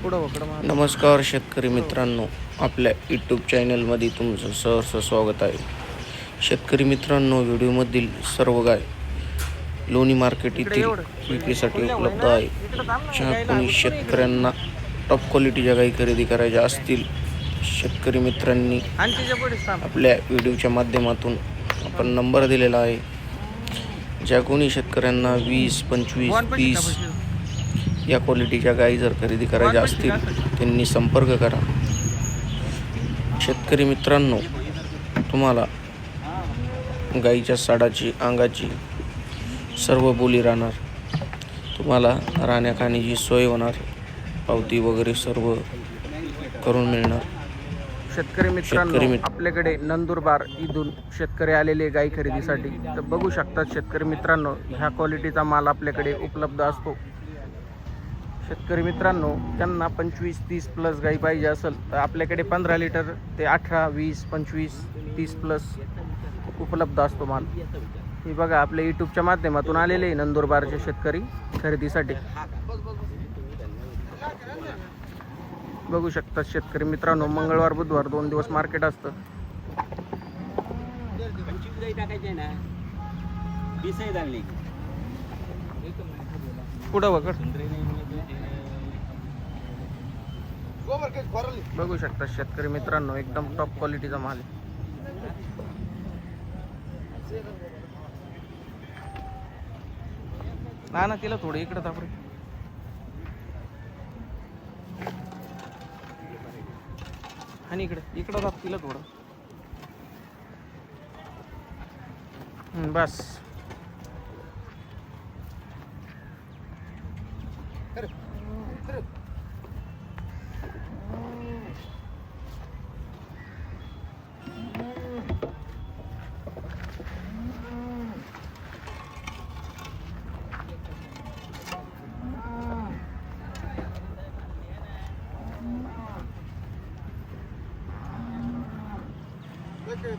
नमस्कार शेतकरी मित्रांनो आपल्या यूट्यूब चॅनलमध्ये तुमचं सहर्ष स्वागत आहे. शेतकरी मित्रांनो व्हिडिओमधील सर्व गाय लोणी मार्केट येथील विक्रीसाठी उपलब्ध आहे. ज्या कोणी शेतकऱ्यांना टॉप क्वालिटीच्या गायी खरेदी करायच्या असतील शेतकरी मित्रांनी आपल्या व्हिडिओच्या माध्यमातून आपण नंबर दिलेला आहे. ज्या कोणी शेतकऱ्यांना वीस पंचवीस तीस या क्वालिटीच्या गायी जर खरेदी करायच्या असतील त्यांनी संपर्क करा. शेतकरी मित्रांनो तुम्हाला गाईच्या साडाची अंगाची सर्व बोली राहणार. तुम्हाला राहण्या खाण्याची सोय होणार. पावती वगैरे सर्व करून मिळणार. शेतकरी मित्रांनो आपल्याकडे नंदुरबार इथून शेतकरी आलेले गाई खरेदीसाठी. तर बघू शकतात शेतकरी मित्रांनो ह्या क्वालिटीचा माल आपल्याकडे उपलब्ध असतो. शेतकरी मित्रांनो त्यांना पंचवीस तीस प्लस गाई पाहिजे असेल तर आपल्याकडे पंधरा लिटर ते अठरा वीस पंचवीस तीस प्लस उपलब्ध असतो माल. हे बघा आपल्या यूट्यूबच्या माध्यमातून आलेले नंदुरबारचे शेतकरी खरेदीसाठी. बघू शकतात शेतकरी मित्रांनो मंगळवार बुधवार दोन दिवस मार्केट असतं. पुढं वगड बघू शकता शेतकरी मित्रांनो एकदम टॉप क्वालिटीचा माल आहे. ना ना तिला थोडं इकडं तापरे आणि इकडं इकडं दाप तिला थोडं. बस.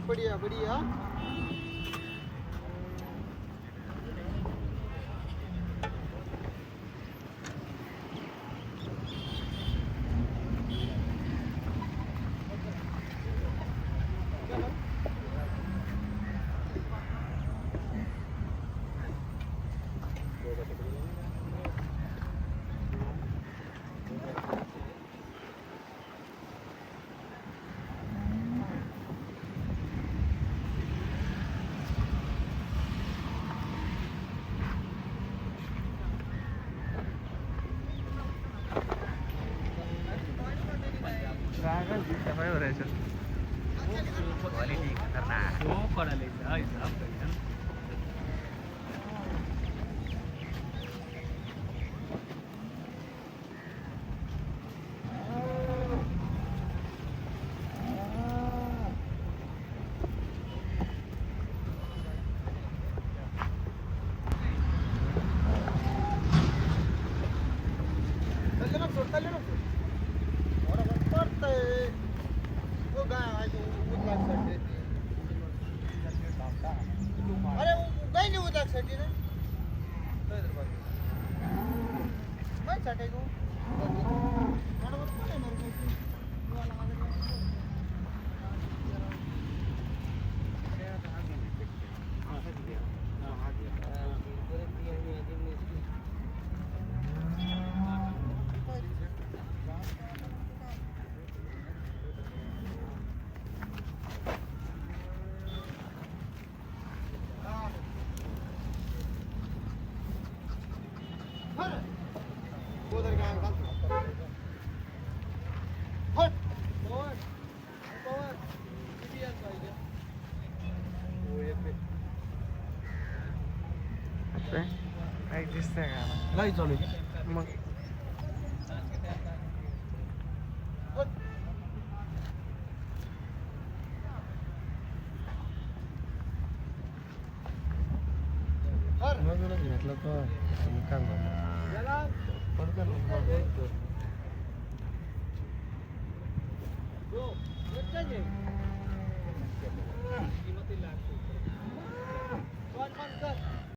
પડ્યા પડ્યા. बस क्वालिटी खतरनाक Ciao, Cagou. साठी तू काय दिसतंय का नाही चालू आहे. मग म्हणूनच घेतलं तर तुम्ही काय म्हणता? पडतं ना, मग बोलतो.